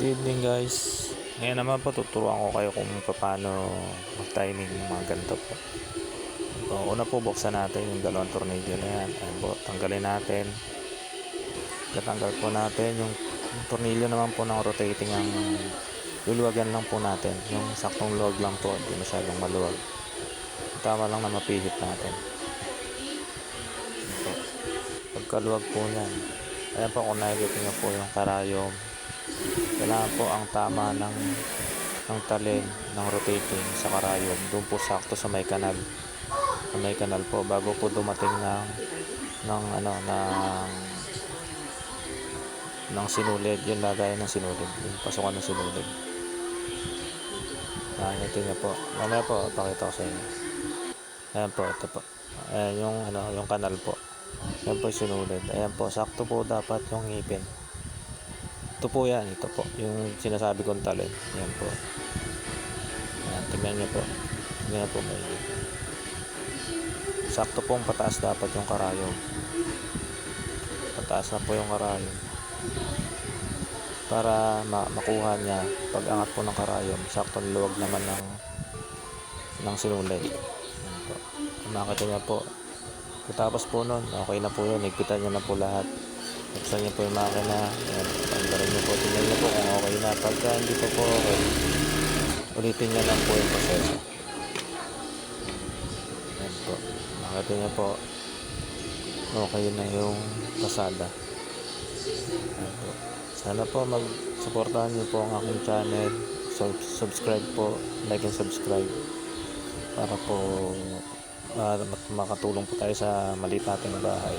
Good evening guys. Ngayon naman po tuturuan ko kayo kung paano mag-timing ng mga ganito po. So, una po buksan natin yung dalawang tornilyo na yan. Ayan po, tanggalin natin. Katanggal po natin yung, yung tornilyo naman po ng rotating ang luluwagan lang po natin. Yung saktong luwag lang po, hindi masyadong maluwag. Tama lang na mapihit natin. Po. Pagkaluwag po niyan. Ayan po kung nakikita nyo po yung karayom kailangan po ang tama ng ng talin ng rotating sa karayom. Doon po sakto sa may kanal. Sa may kanal po bago po dumating ng ng ano ng ng sinulid. Yung lagayan ng sinulid. Yung pasukan ng sinulid. Nakikita niyo po. Mamaya po pakita ko sa inyo. Ayan po ito po. Ayan yung ano yung kanal po. Ayan po yung sinulid. Ayan po sakto po dapat yung ngipin ito po yan, ito po. Yung sinasabi kong talin. Yan po. Yan, tingnan nyo po. Tingnan po may Sakto pong pataas dapat yung karayom. Pataas na po yung karayom. Para ma makuha niya pag angat po ng karayom, sakto luwag naman ng ng sinulay. Yan po. Makita niya po. Tapos po nun, okay na po yun. Nagpitan niya na po lahat. Buksan niyo po yung makina. Ayan, tanggalin niyo po. Tingnan niyo po kung okay na. Pagka hindi pa po okay, ulitin niyo lang po yung proseso. Ayan po. Makita niyo po. Okay na yung pasada. Ayan po. Sana po mag-supportahan niyo po ang aking channel. Subscribe po. Like and subscribe. Para po uh, makatulong po tayo sa maliit nating bahay.